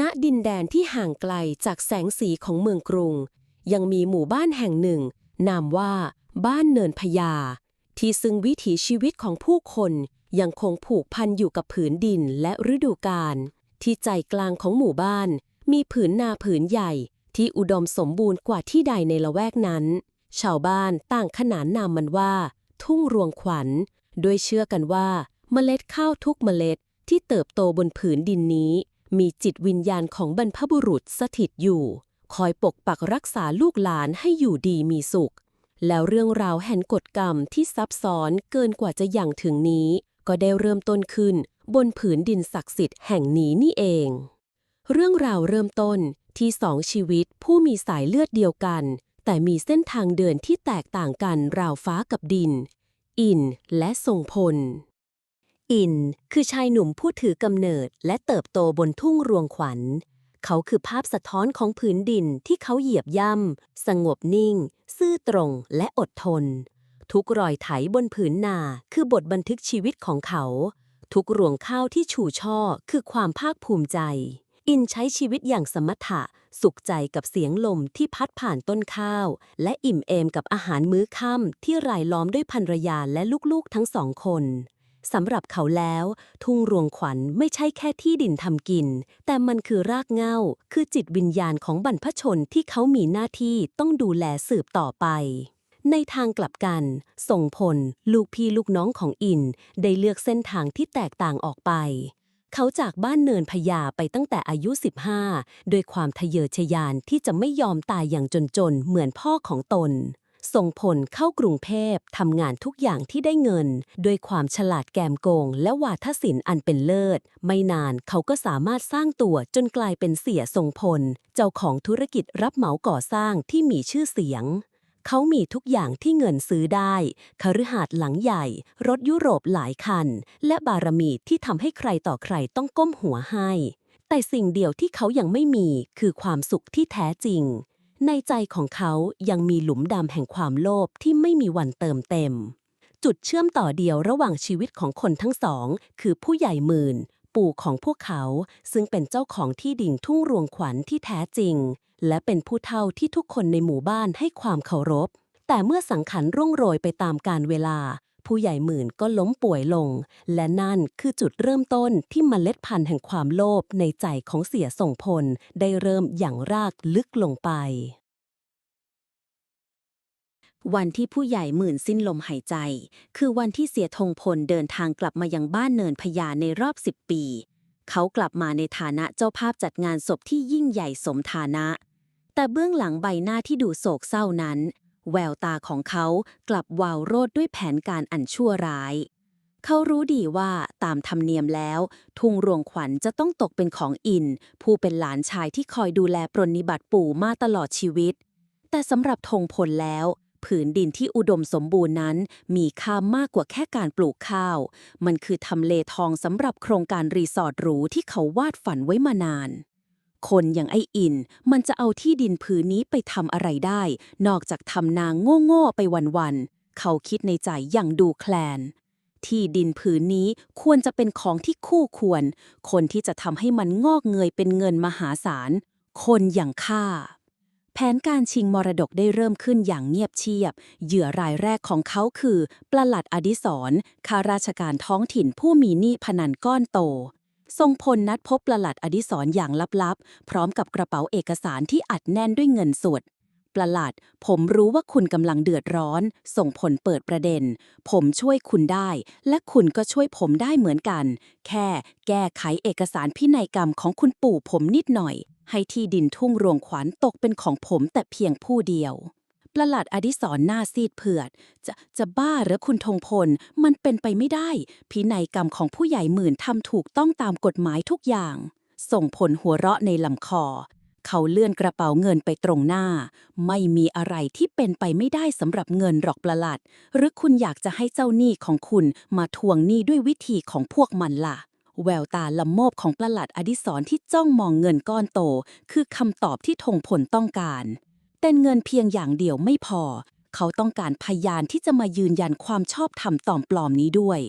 ณดินแดนที่ห่างไกลจากแสงสีของเมืองกรุง ยังมีหมู่บ้านแห่งหนึ่ง นามว่า บ้านเนินพญา ที่ซึ่งวิถีชีวิตของผู้คนยังคงผูกพันอยู่กับผืนดินและฤดูกาลที่ใจกลางของหมู่บ้าน มีผืนนาผืนใหญ่ที่อุดมสมบูรณ์กว่าที่ใดในละแวกนั้น ชาวบ้านต่างขนานนามมันว่า ทุ่งรวงขวัญ โดยเชื่อกันว่าเมล็ดข้าวทุกเมล็ดที่เติบโตบนผืนดินนี้ มีจิตวิญญาณของบรรพบุรุษสถิตอยู่ คอยปกปักรักษาลูกหลานให้อยู่ดีมีสุข แล้วเรื่องราวแห่งกฎกรรมที่ซับซ้อนเกินกว่าจะอย่างถึงนี้ ก็ได้เริ่มต้นขึ้น บนผืนดินศักดิ์สิทธิ์แห่งนี้นี่เอง เรื่องราวเริ่มต้นที่สองชีวิตผู้มีสายเลือดเดียวกัน แต่มีเส้นทางเดินที่แตกต่างกันราวฟ้ากับดิน อินและทรงพล อิน คือชายหนุ่มผู้ถือกำเนิดและเติบโตบนทุ่งรวงขวัญ เขาคือภาพสะท้อนของผืนดินที่เขาเหยียบย่ำ สงบนิ่ง ซื่อตรงและอดทน ทุกรอยไถบนผืนนาคือบทบันทึกชีวิตของเขา ทุกรวงข้าวที่ฉูช่อคือความภาคภูมิใจ อินใช้ชีวิตอย่างสมถะ สุขใจกับเสียงลมที่พัดผ่านต้นข้าว และอิ่มเอมกับอาหารมื้อค่ำที่รายล้อมด้วยภรรยาและลูกๆทั้งสองคน สำหรับเขาแล้ว ทุ่งรวงขวัญไม่ใช่แค่ที่ดินทำกิน แต่มันคือรากเหง้า คือจิตวิญญาณของบรรพชนที่เขามีหน้าที่ต้องดูแลสืบต่อไปในทางกลับกัน ส่งผล ลูกพี่ลูกน้องของอิน ได้เลือกเส้นทางที่แตกต่างออกไป เขาจากบ้านเนินพญาไปตั้งแต่อายุ 15 โดวยความทะเยอทะยานที่จะไม่ยอมตายอย่างจนๆ เหมือนพ่อของตน ส่งผลเข้ากรุงเทพทำงานทุกอย่างที่ได้เงิน ด้วยความฉลาดแกมโกง และวาทศิลป์อันเป็นเลิศ ไม่นานเขาก็สามารถสร้างตัวจนกลายเป็นเสียทรงพล เจ้าของธุรกิจรับเหมาก่อสร้างที่มีชื่อเสียง เขามีทุกอย่างที่เงินซื้อได้คฤหาสน์หลังใหญ่ รถยุโรปหลายคัน และบารมีที่ทำให้ใครต่อใครต้องก้มหัวให้ แต่สิ่งเดียวที่เขายังไม่มีคือความสุขที่แท้จริง ในใจของเขายังมีหลุมดำแห่งความโลภที่ไม่มีวันเติมเต็ม จุดเชื่อมต่อเดียวระหว่างชีวิตของคนทั้งสอง คือผู้ใหญ่หมื่น ปู่ของพวกเขา ซึ่งเป็นเจ้าของที่ดินทุ่งรวงขวัญที่แท้จริง และเป็นผู้เฒ่าที่ทุกคนในหมู่บ้านให้ความเคารพ แต่เมื่อสังขารร่วงโรยไปตามกาลเวลา ผู้ใหญ่หมื่นก็ล้มป่วยลง และนั่นคือจุดเริ่มต้นที่มเมล็ดพันธุ์แห่งความโลภในใจของเสียส่งพล ได้เริ่มอย่างรากลึกลงไป วันที่ผู้ใหญ่หมื่นสิ้นลมหายใจ คือวันที่เสียธงพลเดินทางกลับมายังบ้านเนินพญาในรอบสิบปี เขากลับมาในฐานะเจ้าภาพจัดงานศพที่ยิ่งใหญ่สมฐานะ แต่เบื้องหลังใบหน้าที่ดูโศกเศร้านั้น แววตาของเขากลับวาวโรดด้วยแผนการอันชั่วร้าย เขารู้ดีว่าตามธรรมเนียมแล้ว ทุ่งรวงขวัญจะต้องตกเป็นของอิน ผู้เป็นหลานชายที่คอยดูแลปรนนิบัติปู่มาตลอดชีวิต แต่สำหรับธงพลแล้วผืนดินที่อุดมสมบูรณ์นั้น มีค่ามากกว่าแค่การปลูกข้าว มันคือทำเลทองสำหรับโครงการรีสอร์ทหรูที่เขาวาดฝันไว้มานาน คนอย่างไอ้อิน มันจะเอาที่ดินผืนนี้ไปทำอะไรได้ นอกจากทำนางโง่ๆไปวันๆ เขาคิดในใจอย่างดูแคลน ที่ดินผืนนี้ควรจะเป็นของที่คู่ควร คนที่จะทำให้มันงอกเงยเป็นเงินมหาศาล คนอย่างข้าแผนการชิงมรดกได้เริ่มขึ้นอย่างเงียบเชียบ เหยื่อรายแรกของเขาคือ ประหลัดอดิศรข้าราชการท้องถิ่นผู้มีหนี้พนันก้อนโต ทรงพลนัดพบประหลัดอดิศรอย่างลับๆ พร้อมกับกระเป๋าเอกสารที่อัดแน่นด้วยเงินสด ประหลัด ผมรู้ว่าคุณกำลังเดือดร้อน ส่งผลเปิดประเด็น ผมช่วยคุณได้ และคุณก็ช่วยผมได้เหมือนกัน แค่แก้ไขเอกสารพินัยกรรมของคุณปู่ผมนิดหน่อย ให้ที่ดินทุ่งรวงขวัญตกเป็นของผมแต่เพียงผู้เดียว ประหลัดอดิศรหน้าซีดเผือด จะจะบ้าหรือคุณธงพล มันเป็นไปไม่ได้ พินัยกรรมของผู้ใหญ่หมื่นทำถูกต้องตามกฎหมายทุกอย่าง ส่งผลหัวเราะในลำคอ เขาเลื่อนกระเป๋าเงินไปตรงหน้า ไม่มีอะไรที่เป็นไปไม่ได้สำหรับเงินหรอกประหลัด หรือคุณอยากจะให้เจ้าหนี้ของคุณมาทวงหนี้ด้วยวิธีของพวกมันล่ะแววตาละโมบของประหลัดอดิศรที่จ้องมองเงินก้อนโต คือคำตอบที่ธงพลต้องการ แต่เงินเพียงอย่างเดียวไม่พอ เขาต้องการพยานที่จะมายืนยันความชอบธรรมต่อมปลอมนี้ด้วย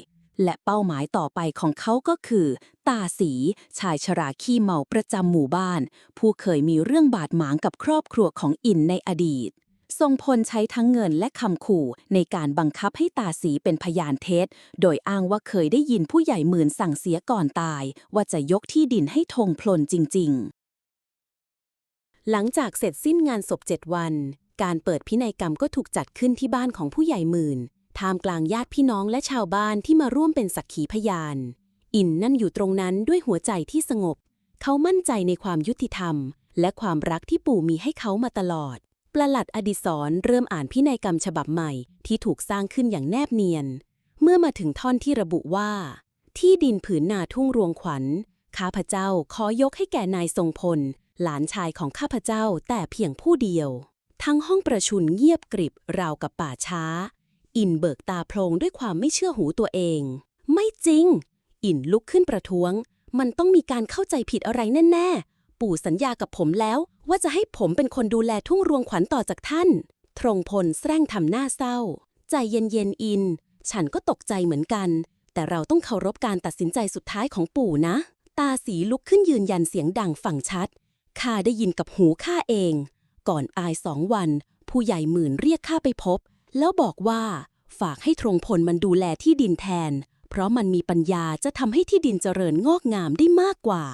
และเป้าหมายต่อไปของเขาก็คือ ตาสี ชายชราขี้เมาประจำหมู่บ้าน ผู้เคยมีเรื่องบาดหมางกับครอบครัวของอินในอดีตทรงพลใช้ทั้งเงินและคำขู่ในการบังคับให้ตาสีเป็นพยานเท็จ โดยอ้างว่าเคยได้ยินผู้ใหญ่หมื่นสั่งเสียก่อนตาย ว่าจะยกที่ดินให้ทงพลจริง ๆ หลังจากเสร็จสิ้นงานศพเจ็ดวัน การเปิดพินัยกรรมก็ถูกจัดขึ้นที่บ้านของผู้ใหญ่หมื่นท่ามกลางญาติพี่น้องและชาวบ้านที่มาร่วมเป็นสักขีพยาน อินนั่นอยู่ตรงนั้นด้วยหัวใจที่สงบ เขามั่นใจในความยุติธรรม และความรักที่ปู่มีให้เขามาตลอด ประหลัดอดิศรเริ่มอ่านพินัยกรรมฉบับใหม่ที่ถูกสร้างขึ้นอย่างแนบเนียน เมื่อมาถึงท่อนที่ระบุว่า ที่ดินผืนนาทุ่งรวงขวัญข้าพเจ้าขอยกให้แก่นายทรงพล หลานชายของข้าพเจ้าแต่เพียงผู้เดียว ทั้งห้องประชุมเงียบกริบราวกับป่าช้า อินเบิกตาโพลงด้วยความไม่เชื่อหูตัวเอง ไม่จริง อินลุกขึ้นประท้วง มันต้องมีการเข้าใจผิดอะไรแน่ๆ ปู่สัญญากับผมแล้วว่าจะให้ผมเป็นคนดูแลทุ่งรวงขวัญต่อจากท่าน ทรงพลแสร้งทำหน้าเศร้า ใจเย็นๆอิน ฉันก็ตกใจเหมือนกัน แต่เราต้องเคารพการตัดสินใจสุดท้ายของปู่นะ ตาสีลุกขึ้นยืนยันเสียงดังฝั่งชัด ข้าได้ยินกับหูข้าเอง ก่อนอายสองวัน ผู้ใหญ่หมื่นเรียกข้าไปพบ แล้วบอกว่า ฝากให้ทรงพลมันดูแลที่ดินแทน เพราะมันมีปัญญาจะทำให้ที่ดินเจริญงอกงามได้มากกว่า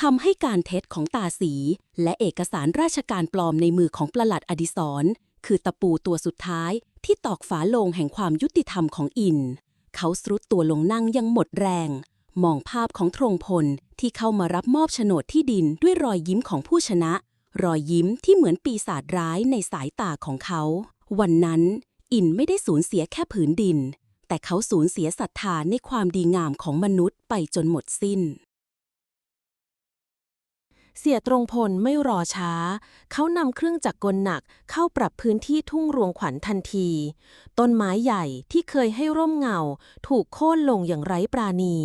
คำให้การเท็จของตาสี และเอกสารราชการปลอมในมือของประหลัดอดิศรคือตะปูตัวสุดท้ายที่ตอกฝาโลงแห่งความยุติธรรมของอิน เขาสรุดตัวลงนั่งยังหมดแรง มองภาพของทรงพลที่เข้ามารับมอบโฉนดที่ดินด้วยรอยยิ้มของผู้ชนะ รอยยิ้มที่เหมือนปีศาจร้ายในสายตาของเขา วันนั้นอินไม่ได้สูญเสียแค่ผืนดิน แต่เขาสูญเสียศรัทธาในความดีงามของมนุษย์ไปจนหมดสิ้น เสียตรงพลไม่รอช้า เขานำเครื่องจักรกลหนักเข้าปรับพื้นที่ทุ่งรวงขวัญทันที ต้นไม้ใหญ่ที่เคยให้ร่มเงา ถูกโค่นลงอย่างไร้ปราณี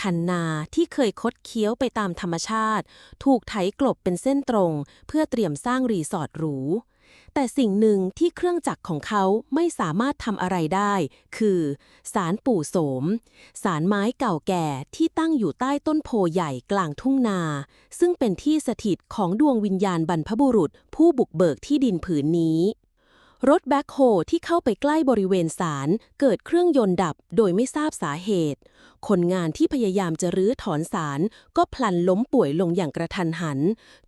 คันนาที่เคยคดเคี้ยวไปตามธรรมชาติ ถูกไถกลบเป็นเส้นตรง เพื่อเตรียมสร้างรีสอร์ทหรู แต่สิ่งหนึ่งที่เครื่องจักรของเขาไม่สามารถทำอะไรได้ คือสารปู่โสม สารไม้เก่าแก่ที่ตั้งอยู่ใต้ต้นโพใหญ่กลางทุ่งนา ซึ่งเป็นที่สถิตของดวงวิญญาณบรรพบุรุษ ผู้บุกเบิกที่ดินผืนนี้รถแบ็คโฮที่เข้าไปใกล้บริเวณศาลเกิดเครื่องยนต์ดับโดยไม่ทราบสาเหตุ คนงานที่พยายามจะรื้อถอนสารก็พลันล้มป่วยลงอย่างกระทันหัน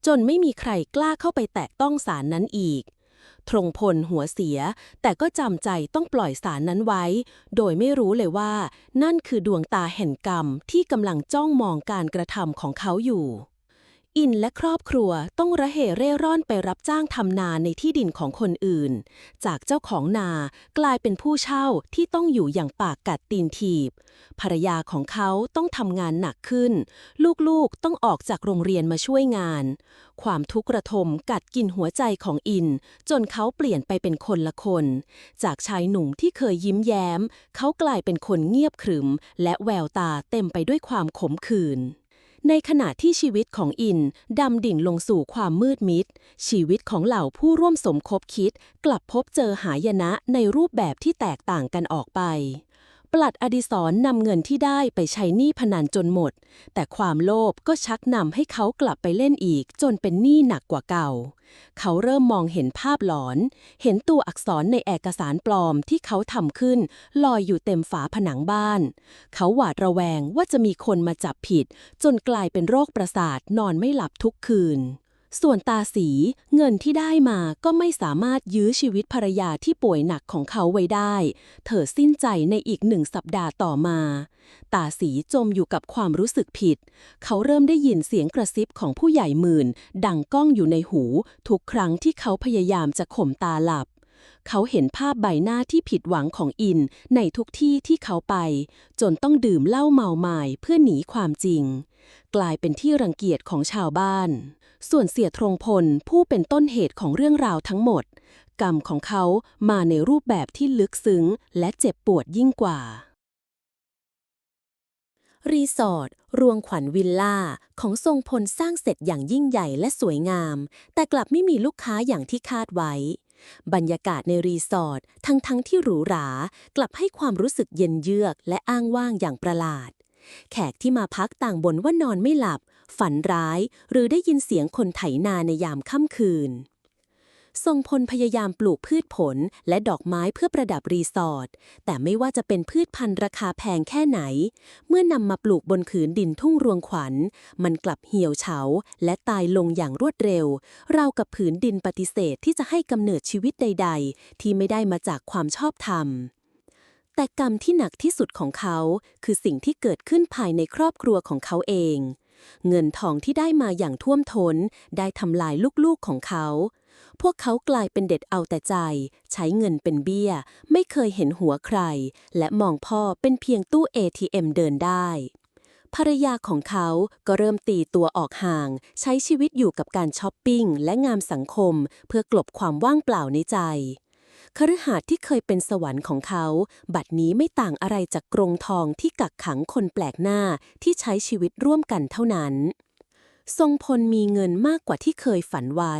จนไม่มีใครกล้าเข้าไปแตะต้องสารนั้นอีก ทรงพลหัวเสีย แต่ก็จำใจต้องปล่อยสารนั้นไว้ โดยไม่รู้เลยว่า นั่นคือดวงตาแห่งกรรมที่กำลังจ้องมองการกระทำของเขาอยู่ อินและครอบครัวต้องระเหเร่ร่อนไปรับจ้างทำนาในที่ดินของคนอื่น จากเจ้าของนากลายเป็นผู้เช่าที่ต้องอยู่อย่างปากกัดตีนถีบ ภรรยาของเขาต้องทำงานหนักขึ้น ลูกๆต้องออกจากโรงเรียนมาช่วยงาน ความทุกข์ระทมกัดกินหัวใจของอิน จนเขาเปลี่ยนไปเป็นคนละคน จากชายหนุ่มที่เคยยิ้มแย้ม เขากลายเป็นคนเงียบขรึม และแววตาเต็มไปด้วยความขมขื่น ในขณะที่ชีวิตของอินดำดิ่งลงสู่ความมืดมิด ชีวิตของเหล่าผู้ร่วมสมคบคิด กลับพบเจอหายนะในรูปแบบที่แตกต่างกันออกไป ปลัดอดิศรนำเงินที่ได้ไปใช้หนี้พนันจนหมด แต่ความโลภก็ชักนำให้เขากลับไปเล่นอีกจนเป็นหนี้หนักกว่าเก่า เขาเริ่มมองเห็นภาพหลอน เห็นตัวอักษรในเอกสารปลอมที่เขาทำขึ้น ลอยอยู่เต็มฝาผนังบ้าน เขาหวาดระแวงว่าจะมีคนมาจับผิด จนกลายเป็นโรคประสาทนอนไม่หลับทุกคืน ส่วนตาสีเงินที่ได้มาก็ไม่สามารถยื้อชีวิตภรรยาที่ป่วยหนักของเขาไว้ได้ เธอสิ้นใจในอีกหนึ่งสัปดาห์ต่อมา ตาสีจมอยู่กับความรู้สึกผิด เขาเริ่มได้ยินเสียงกระซิบของผู้ใหญ่หมื่น ดังก้องอยู่ในหู ทุกครั้งที่เขาพยายามจะข่มตาหลับ เขาเห็นภาพใบหน้าที่ผิดหวังของอินในทุกที่ที่เขาไป จนต้องดื่มเหล้าเมาไมา้เพื่อหนีความจริง กลายเป็นที่รังเกียจของชาวบ้าน ส่วนเสียทรงพลผู้เป็นต้นเหตุของเรื่องราวทั้งหมด กรรมของเขามาในรูปแบบที่ลึกซึ้งและเจ็บปวดยิ่งกว่า รีสอร์ทรวงขวัญวิลล่า ของทรงพลสร้างเสร็จอย่างยิ่งใหญ่และสวยงาม แต่กลับไม่มีลูกค้าอย่างที่คาดไว้บรรยากาศในรีสอร์ททั้งๆที่หรูหรา กลับให้ความรู้สึกเย็นเยือกและอ้างว่างอย่างประหลาด แขกที่มาพักต่างบ่นว่านอนไม่หลับ ฝันร้าย หรือได้ยินเสียงคนไถนาในยามค่ำคืน ทรงพลพยายามปลูกพืชผลและดอกไม้เพื่อประดับรีสอร์ท แต่ไม่ว่าจะเป็นพืชพันธุ์ราคาแพงแค่ไหน เมื่อนำมาปลูกบนผืนดินทุ่งรวงขวัญ มันกลับเหี่ยวเฉาและตายลงอย่างรวดเร็ว เรากับผืนดินปฏิเสธที่จะให้กำเนิดชีวิตใด ๆ ที่ไม่ได้มาจากความชอบธรรม แต่กรรมที่หนักที่สุดของเขาคือสิ่งที่เกิดขึ้นภายในครอบครัวของเขาเอง เงินทองที่ได้มาอย่างท่วมท้นได้ทำลายลูกๆของเขา พวกเขากลายเป็นเด็ดเอาแต่ใจ ใช้เงินเป็นเบี้ย ไม่เคยเห็นหัวใคร และมองพ่อเป็นเพียงตู้ ATM เดินได้ภรรยาของเขาก็เริ่มตีตัวออกห่าง ใช้ชีวิตอยู่กับการช้อปปิ้งและงามสังคม เพื่อกลบความว่างเปล่าในใจ คฤหาสน์ที่เคยเป็นสวรรค์ของเขา บัดนี้ไม่ต่างอะไรจากกรงทองที่กักขังคนแปลกหน้าที่ใช้ชีวิตร่วมกันเท่านั้น ทรงพลมีเงินมากกว่าที่เคยฝันไว้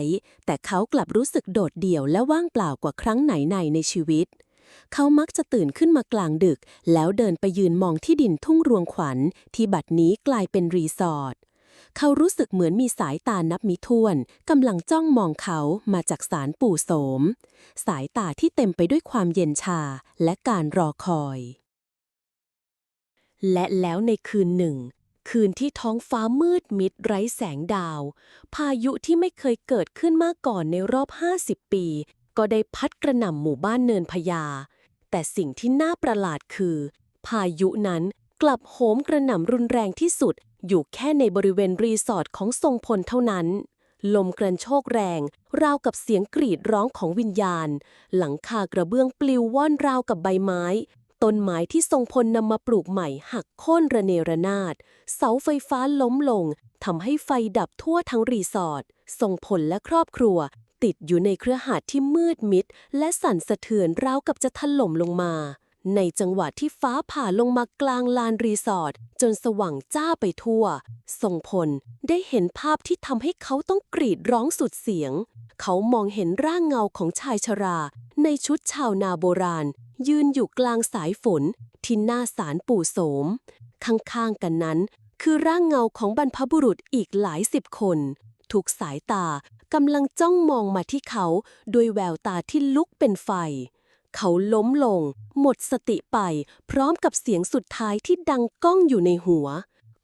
แต่เขากลับรู้สึกโดดเดี่ยวและว่างเปล่ากว่าครั้งไหนในในชีวิตเขามักจะตื่นขึ้นมากลางดึก แล้วเดินไปยืนมองที่ดินทุ่งรวงขวัญที่บัดนี้กลายเป็นรีสอร์ท เขารู้สึกเหมือนมีสายตานับมิถ้วนกำลังจ้องมองเขามาจากศาลปู่โสม สายตาที่เต็มไปด้วยความเย็นชาและการรอคอย และแล้วในคืนหนึ่ง คืนที่ท้องฟ้ามืดมิดไร้แสงดาว พายุที่ไม่เคยเกิดขึ้นมาก่อนในรอบ 50 ปี ก็ได้พัดกระหน่ำหมู่บ้านเนินพญา แต่สิ่งที่น่าประหลาดคือ พายุนั้นกลับโหมกระหน่ำรุนแรงที่สุด อยู่แค่ในบริเวณรีสอร์ทของทรงพลเท่านั้น ลมกระโชกแรง ราวกับเสียงกรีดร้องของวิญญาณ หลังคากระเบื้องปลิวว่อนราวกับใบไม้ ต้นไม้ที่ทรงพลนำมาปลูกใหม่หักโค่นระเนระนาด เสาไฟฟ้าล้มลงทำให้ไฟดับทั่วทั้งรีสอร์ททรงพลและครอบครัว ติดอยู่ในเครือหาดที่มืดมิด และสั่นสะเทือนราวกับจะถล่มลงมา ในจังหวะที่ฟ้าผ่าลงมากลางลานรีสอร์ทจนสว่างจ้าไปทั่วทรงพลได้เห็นภาพที่ทำให้เขาต้องกรีดร้องสุดเสียง เขามองเห็นร่างเงาของชายชรา ในชุดชาวนาโบราณ ยืนอยู่กลางสายฝน ที่หน้าศาลปู่โสม ข้างๆกันนั้น คือร่างเงาของบรรพบุรุษอีกหลายสิบคนทุกสายตากำลังจ้องมองมาที่เขาด้วยแววตาที่ลุกเป็นไฟ เขาล้มลง หมดสติไป พร้อมกับเสียงสุดท้ายที่ดังก้องอยู่ในหัว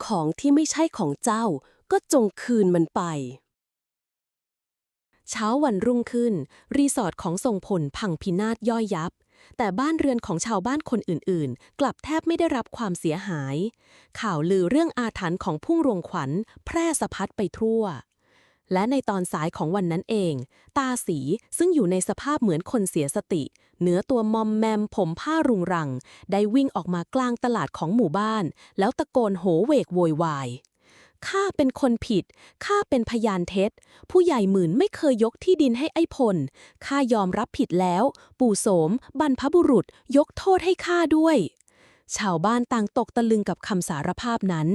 ของที่ไม่ใช่ของเจ้า ก็จงคืนมันไป เช้าวันรุ่งขึ้น รีสอร์ทของทรงพลพังพินาศย่อยยับ แต่บ้านเรือนของชาวบ้านคนอื่นๆ กลับแทบไม่ได้รับความเสียหาย ข่าวลือเรื่องอาถรรพ์ของพุ่งรวงขวัญ แพร่สะพัดไปทั่ว และในตอนสายของวันนั้นเอง ตาสีซึ่งอยู่ในสภาพเหมือนคนเสียสติ เนื้อตัวมอมแมมผมผ้ารุงรัง ได้วิ่งออกมากลางตลาดของหมู่บ้าน แล้วตะโกนโหเวกโวยวายข้าเป็นคนผิด ข้าเป็นพยานเท็จ ผู้ใหญ่หมื่นไม่เคยยกที่ดินให้ไอ้พล ข้ายอมรับผิดแล้ว ปู่โสม บรรพบุรุษ ยกโทษให้ข้าด้วย ชาวบ้านต่างตกตะลึงกับคำสารภาพนั้น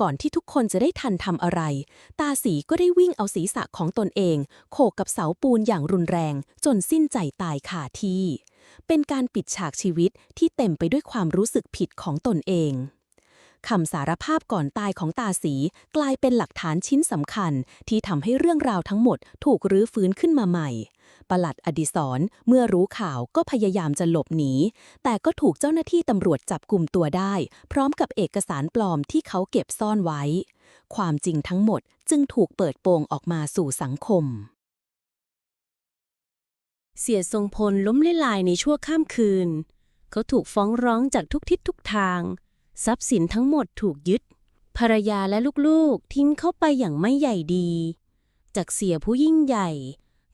ก่อนที่ทุกคนจะได้ทันทำอะไร ตาสีก็ได้วิ่งเอาศีรษะของตนเอง โขกกับเสาปูนอย่างรุนแรง จนสิ้นใจตายคาที่ เป็นการปิดฉากชีวิตที่เต็มไปด้วยความรู้สึกผิดของตนเองคำสารภาพก่อนตายของตาสีกลายเป็นหลักฐานชิ้นสำคัญที่ทำให้เรื่องราวทั้งหมดถูกรื้อฟื้นขึ้นมาใหม่ ปลัดอดิศรเมื่อรู้ข่าวก็พยายามจะหลบหนี แต่ก็ถูกเจ้าหน้าที่ตำรวจจับกลุ่มตัวได้ พร้อมกับเอกสารปลอมที่เขาเก็บซ่อนไว้ ความจริงทั้งหมดจึงถูกเปิดโปงออกมาสู่สังคม เสียทรงพลล้มละลายในชั่วข้ามคืน เขาถูกฟ้องร้องจากทุกทิศทุกทาง ทรัพย์สินทั้งหมดถูกยึด ภรรยาและลูกๆทิ้งเขาไปอย่างไม่ใหญ่ดี จากเสียผู้ยิ่งใหญ่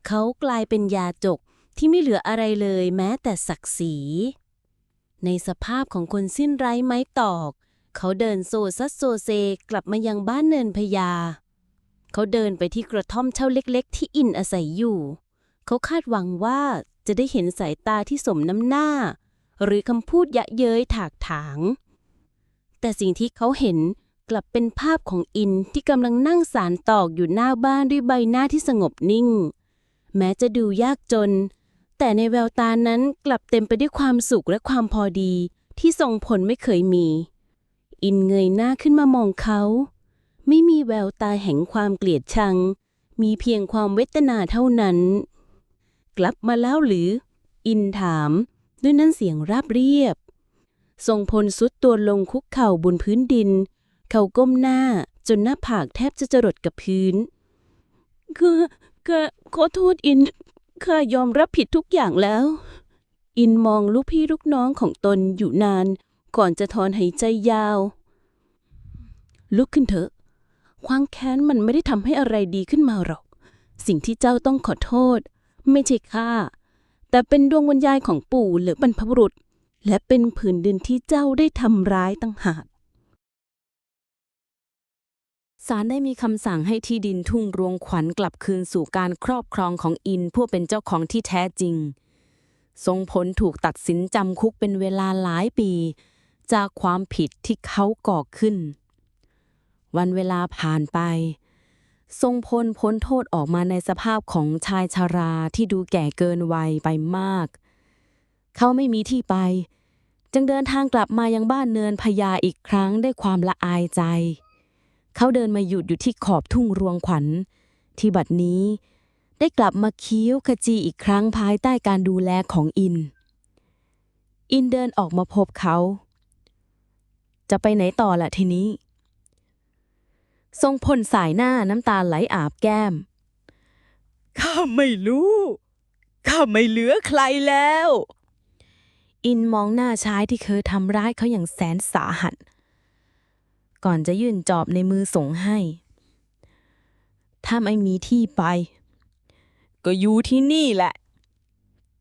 เขากลายเป็นยาจกที่ไม่เหลืออะไรเลยแม้แต่ศักดิ์ศรี ในสภาพของคนสิ้นไร้ไม้ตอก เขาเดินโซซัสโซเซกลับมายังบ้านเนินพญา เขาเดินไปที่กระท่อมเช่าเล็กๆ ที่อินอาศัยอยู่ เขาคาดหวังว่าจะได้เห็นสายตาที่สมน้ำหน้า หรือคำพูดยะเย้ยถากถาง แต่สิ่งที่เขาเห็นกลับเป็นภาพของอินที่กำลังนั่งสารตอกอยู่หน้าบ้านด้วยใบหน้าที่สงบนิ่ง แม้จะดูยากจน แต่ในแววตานั้นกลับเต็มไปด้วยความสุขและความพอดี ที่ทรงผลไม่เคยมี อินเงยหน้าขึ้นมามองเขา ไม่มีแววตาแห่งความเกลียดชัง มีเพียงความเวทนาเท่านั้น กลับมาแล้วหรือ อินถาม ด้วยน้ำเสียงราบเรียบ ทรงพลสุดตัวลงคุกเข่าบนพื้นดิน เขาก้มหน้าจนหน้าผากแทบจะจรดกับพื้นข้า ข้าขอโทษอินข้ายอมรับผิดทุกอย่างแล้ว อินมองลูกพี่ลูกน้องของตนอยู่นาน ก่อนจะถอนหายใจยาว ลุกขึ้นเถอะ ความแค้นมันไม่ได้ทำให้อะไรดีขึ้นมาหรอก สิ่งที่เจ้าต้องขอโทษ ไม่ใช่ข้าแต่เป็นดวงวิญญาณของปู่หรือบรรพบุรุษ และเป็นผืนดินที่เจ้าได้ทำร้ายตั้งหาก ศาลได้มีคำสั่งให้ที่ดินทุ่งรวงขวัญกลับคืนสู่การครอบครองของอินผู้เป็นเจ้าของที่แท้จริง ทรงผลถูกตัดสินจำคุกเป็นเวลาหลายปี จากความผิดที่เขาก่อขึ้น วันเวลาผ่านไป ทรงพลพ้นโทษออกมาในสภาพของชายชาราที่ดูแก่เกินวัยไปมาก เขาไม่มีที่ไป จึงเดินทางกลับมายังบ้านเนินพญาอีกครั้งด้วยความละอายใจ เขาเดินมาหยุดอยู่ที่ขอบทุ่งรวงขวัญ ที่บัดนี้ ได้กลับมาเคี้ยวขจีอีกครั้งภายใต้การดูแลของอิน อินเดินออกมาพบเขา จะไปไหนต่อล่ะทีนี้ ทรงพลสายหน้าน้ำตาไหลอาบแก้ม ข้าไม่รู้ ข้าไม่เหลือใครแล้วอินมองหน้าชายที่เคยทำร้ายเขาอย่างแสนสาหัส ก่อนจะยื่นจอบในมือส่งให้ ถ้าไม่มีที่ไป ก็อยู่ที่นี่แหละ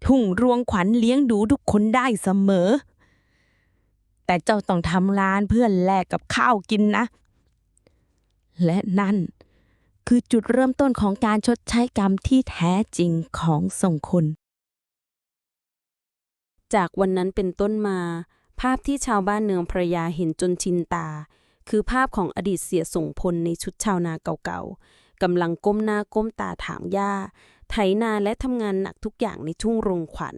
ทุ่งรวงขวัญเลี้ยงดูทุกคนได้เสมอ แต่เจ้าต้องทำงานเพื่อแลกกับข้าวกินนะ และนั่นคือจุดเริ่มต้นของการชดใช้กรรมที่แท้จริงของทรงคุณ จากวันนั้นเป็นต้นมา ภาพที่ชาวบ้านเนืองพระยาเห็นจนชินตา คือภาพของอดีตเสียส่งพลในชุดชาวนาเก่าๆกำลังก้มหน้าก้มตาถางหญ้า ไถนาและทำงานหนักทุกอย่างในทุ่งโรงขวัญ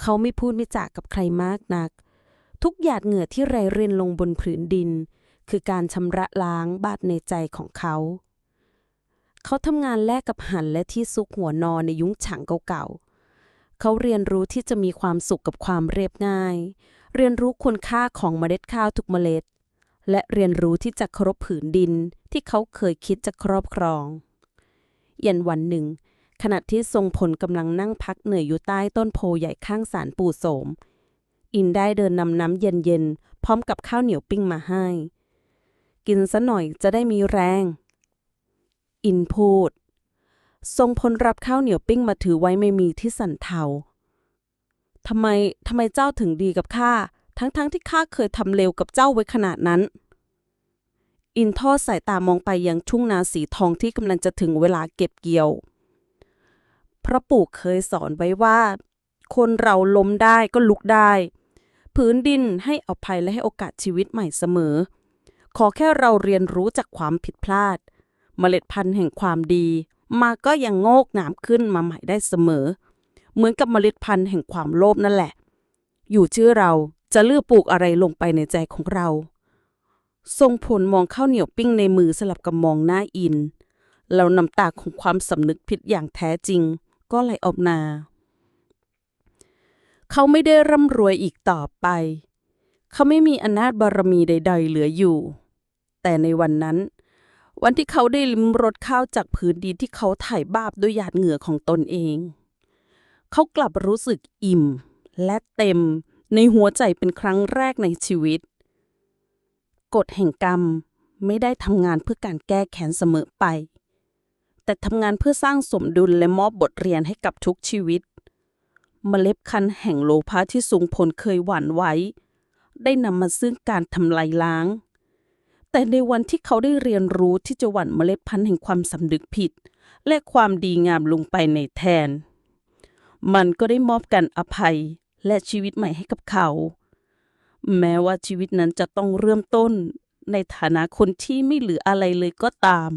เขาไม่พูดไม่จากกับใครมากนัก ทุกหยาดเหงื่อที่ไรเรียนลงบนผืนดิน คือการชำระล้างบาดในใจของเขา เขาทำงานแลกกับหันและที่ซุกหัวนอนในยุ้งฉางเก่าๆ เขาเรียนรู้ที่จะมีความสุขกับความเรียบง่าย เรียนรู้คุณค่าของเมล็ดข้าวทุกเมล็ด และเรียนรู้ที่จะเคารพผืนดินที่เขาเคยคิดจะครอบครองเย็นวันหนึ่ง ขณะที่ทรงผลกำลังนั่งพักเหนื่อยอยู่ใต้ต้นโพใหญ่ข้างศาลปู่โสม อินได้เดินนำน้ำเย็นๆ พร้อมกับข้าวเหนียวปิ้งมาให้ กินซะหน่อยจะได้มีแรง อินพูด ทรงพลรับข้าวเหนียวปิ้งมาถือไว้ไม่มีที่สันเทาทำไมทำไมเจ้าถึงดีกับข้า ทั้งๆทที่ข้าเคยทำเลวกับเจ้าไว้ขนาดนั้น อินทอดสายตามองไปยังทุ่งนาสีทองที่กำลังจะถึงเวลาเก็บเกี่ยว พระปู่เคยสอนไว้ว่า คนเราล้มได้ก็ลุกได้ พื้นดินให้อภัยและให้โอกาสชีวิตใหม่เสมอ ขอแค่เราเรียนรู้จากความผิดพลาดเมล็ดพันธุ์แห่งความดี มาก็ยังโงกงามขึ้นมาใหม่ได้เสมอ เหมือนกับเมล็ดพันธุ์แห่งความโลภนั่นแหละ อยู่ชื่อเรา จะเลือกปลูกอะไรลงไปในใจของเรา ทรงผลมองข้าวเหนียวปิ้งในมือสลับกับมองหน้าอิน แล้วน้ำตาของความสำนึกผิดอย่างแท้จริง ก็ไหลออกมาเขาไม่ได้ร่ำรวยอีกต่อไป เขาไม่มีอำนาจบารมีใด ๆ เหลืออยู่ แต่ในวันนั้น วันที่เขาได้ลิ้มรสข้าวจากผืนดินที่เขาถ่ายบาปด้วยหยาดเหงื่อของตนเอง เขากลับรู้สึกอิ่มและเต็ม ในหัวใจเป็นครั้งแรกในชีวิต กฎแห่งกรรมไม่ได้ทำงานเพื่อการแก้แค้นเสมอไป แต่ทำงานเพื่อสร้างสมดุลและมอบบทเรียนให้กับทุกชีวิตเมล็ดพันแห่งโลภะที่สูงผลเคยหวั่นไว้ ได้นำมาซึ่งการทำลายล้าง แต่ในวันที่เขาได้เรียนรู้ที่จะหว่านเมล็ดพันธุ์แห่งความสำนึกผิด และความดีงามลงไปในแทน มันก็ได้มอบกันอภัย และชีวิตใหม่ให้กับเขา แม้ว่าชีวิตนั้นจะต้องเริ่มต้นในฐานะคนที่ไม่เหลืออะไรเลยก็ตาม